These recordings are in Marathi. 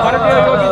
ಭಾರತೀಯ ಯೋಗಿ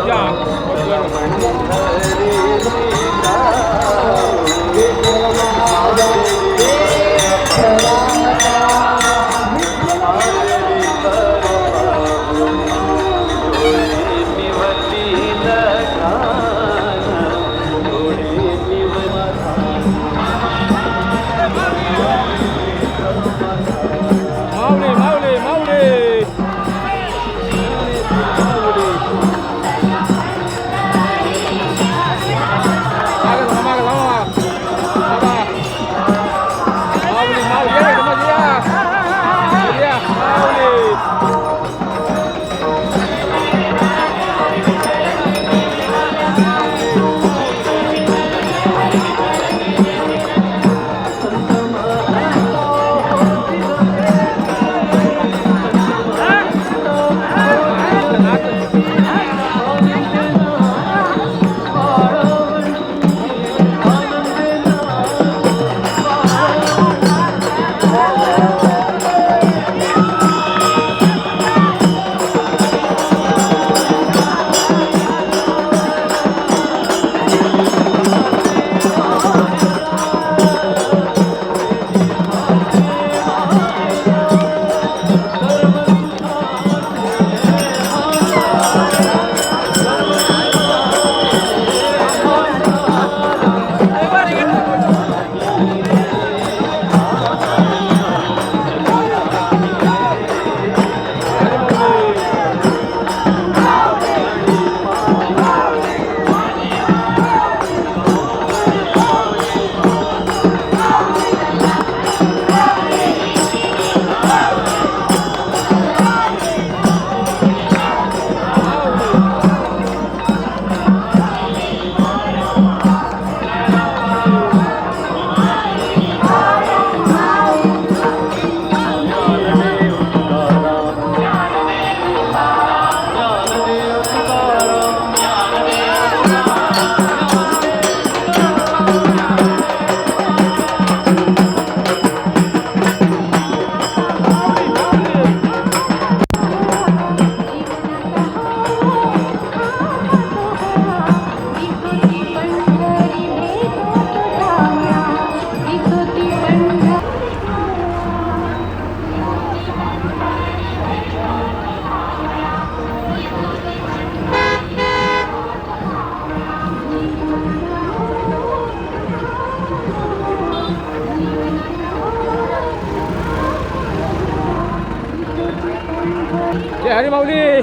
जय हरी माऊली.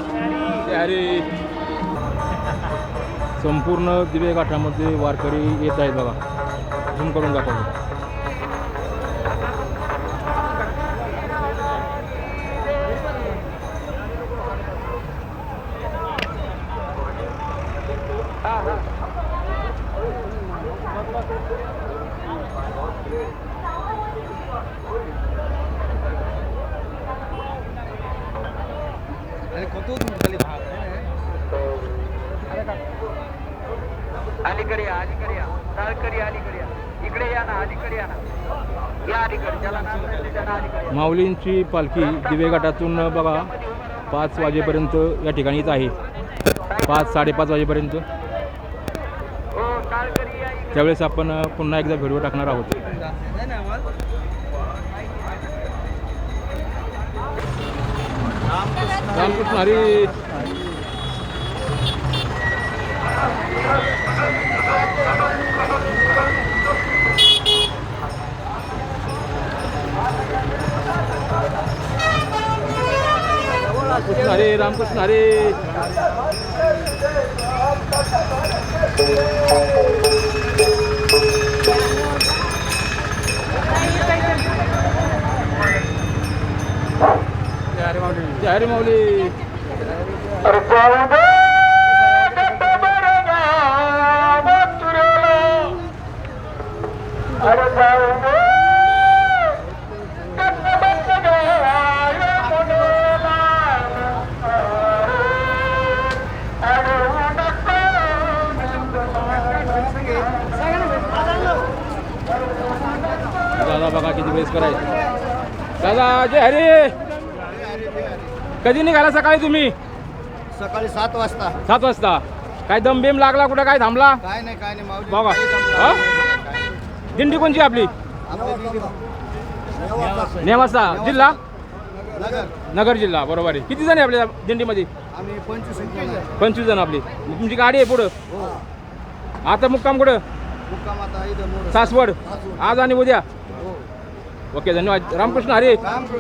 जय हरी. संपूर्ण दिवे गाठामध्ये वारकरी येत आहेत बघा. झूम करून दाखवतो. अलीकडे या अलीकडे या. ताळकरी अलीकडे या. इकडे या ना अलीकडे या ना. या अलीकडे ज्याला अलीकडे. माऊलींची पालखी दिवे घाटातून बघा पाच वाजेपर्यंत या ठिकाणीच आहे. पाच साडेपाच वाजेपर्यंत. हो. त्यावेळेस आपण पुन्हा एकदा व्हिडिओ टाकणार आहोत. रामकृष्ण हरी कृष्ण हरे रामकृष्ण हरे Thank you. अरे उन्हाचा दादा बघा किती वेळेस करायचं. दादा जय हरे! कधी निघाला सकाळी तुम्ही? सकाळी सात वाजता. सात वाजता. काय दम बिम लागला कुठं? काय थांबला? काय नाही काय नाही. माऊली बघा. काही जमलं हा? नाही. काय नाही. दिंडी कोणची आपली? आपली दिंडी- नेवासा. जिल्हा? नगर. नगर जिल्हा. बरोबर आहे. किती जण आहे आपल्या दिंडीमध्ये? आम्ही पंचवीस जण आहे. पंचवीस जण आपली. तुमची गाडी आहे पुढं? हो. आता मुक्काम कुठं? मुक्काम आता इथं मोरं. सासवड. आज आणि उद्या. ओके धन्यवाद. रामकृष्ण हरे. माऊली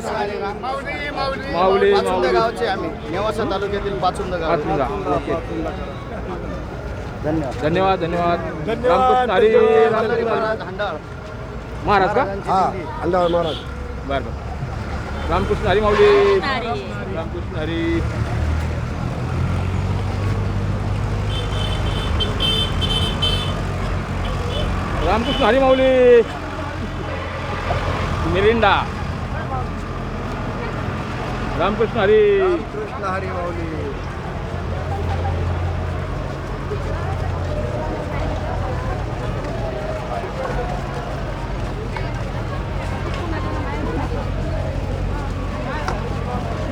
पाचुंदा माऊली. गावचे आम्ही. नेवासा तालुक्यातील पाचुंदा गाव. पाचुंदा, ओके. धन्यवाद. धन्यवाद धन्यवाद. रामकृष्ण हरी. रामकृष्ण हरी. महाराज का. अंदाज महाराज. बरं बरं. रामकृष्ण हरी माऊली. रामकृष्ण हरी. रामकृष्ण हरी माऊली. मिरिंडा. रामकृष्ण हरी. कृष्ण हरी माऊली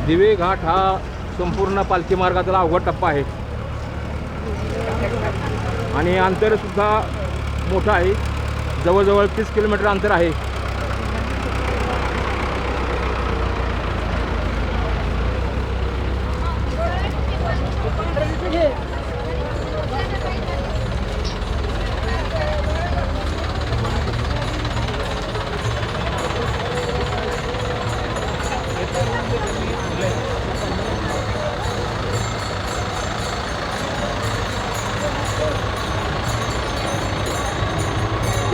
दिवे घाट हा संपूर्ण पालखी मार्गाचा अवघड टप्पा आहे. आणि अंतरसुद्धा मोठं आहे. जवळजवळ तीस किलोमीटर अंतर आहे.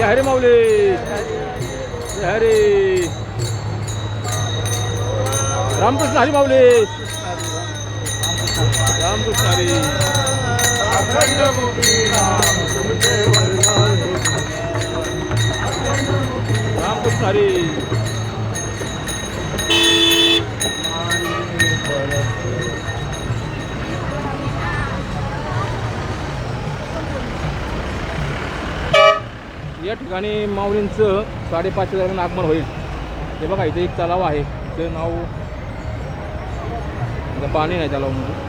हरे माऊली. जय हरे. रामकृष्ण हरी माऊली. रामकृष्ण हरी. रामकृष्ण हरी. या ठिकाणी माऊलींचं साडेपाच हजारांना आगमन होईल. ते बघा इथे एक तलाव आहे. ते नाव पाणी नाही म्हणून